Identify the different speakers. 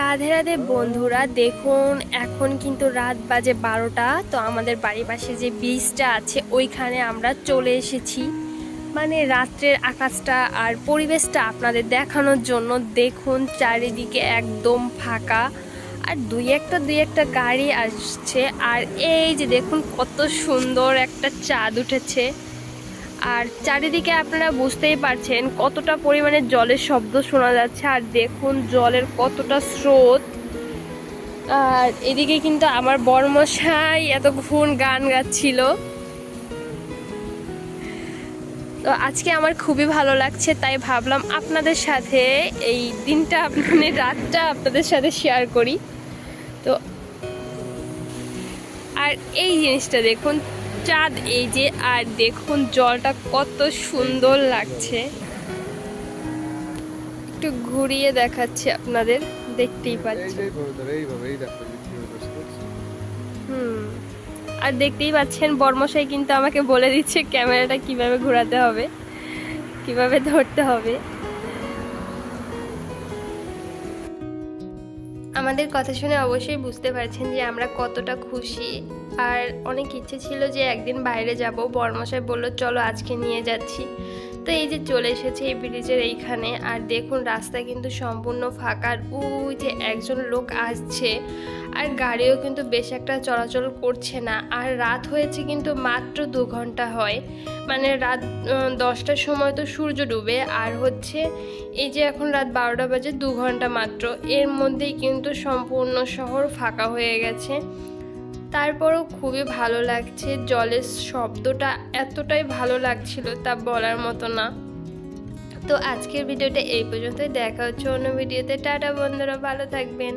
Speaker 1: রাধে রাধে বন্ধুরা, দেখুন, এখন কিন্তু রাত বাজে বারোটা, তো আমাদের বাড়ির পাশে যে বীজটা আছে, ওইখানে আমরা চলে এসেছি। মানে রাত্রের আকাশটা আর পরিবেশটা আপনাদের দেখানোর জন্য, দেখুন, চারিদিকে একদম ফাঁকা। আর দুই একটা দুই একটা গাড়ি আসছে, আর এই যে দেখুন, কত সুন্দর একটা চাঁদ উঠেছে। আর চারিদিকে আপনারা বুঝতেই পারছেন কতটা পরিমাণে জলের শব্দ শোনা যাচ্ছে আর দেখুন জলের কতটা স্রোত। আর এদিকে কিন্তু আমার বর্মশাই এতক্ষণ গান গাচ্ছিল। তো আজকে আমার খুবই ভালো লাগছে, তাই ভাবলাম আপনাদের সাথে এই দিনটা মানে রাতটা আপনাদের সাথে শেয়ার করি। তো আর এই জিনিসটা দেখুন চাঁদ এই যে আর দেখুন জলটা কত সুন্দর লাগছে। একটু ঘুরিয়ে দেখাচ্ছি আপনাদের দেখতেই পাচ্ছেন। হুম আর দেখতেই পাচ্ছেন বর্মশাই কিন্তু আমাকে বলে দিচ্ছে ক্যামেরাটা কীভাবে ঘোরাতে হবে কীভাবে ধরতে হবে। আমাদের কথা শুনে অবশ্যই বুঝতে পারছেন যে আমরা কতটা খুশি। আর অনেক ইচ্ছে ছিল যে একদিন বাইরে যাব। বর্মশাই বলল, চলো আজকে নিয়ে যাচ্ছি। তো এই যে চলে এসেছে এই ব্রিজের এইখানে। আর দেখুন, রাস্তা কিন্তু সম্পূর্ণ ফাঁকা। আর ওই যে একজন লোক আসছে। আর গাড়িও কিন্তু বেশ একটা চলাচল করছে না। আর রাত হয়েছে কিন্তু মাত্র দু ঘণ্টা হয়। মানে রাত দশটার সময় তো সূর্য ডুবে। আর হচ্ছে এই যে এখন রাত বারোটা বাজে দু ঘণ্টা মাত্র। এর মধ্যেই কিন্তু সম্পূর্ণ শহর ফাঁকা হয়ে গেছে। তারপরও খুবই ভালো লাগছে, জলের শব্দটা এতটাই ভালো লাগছিল তা বলার মতো না। তো আজকের ভিডিওটা এই পর্যন্তই, দেখা হচ্ছে অন্য ভিডিওতে। টাটা বন্ধুরা, ভালো থাকবেন।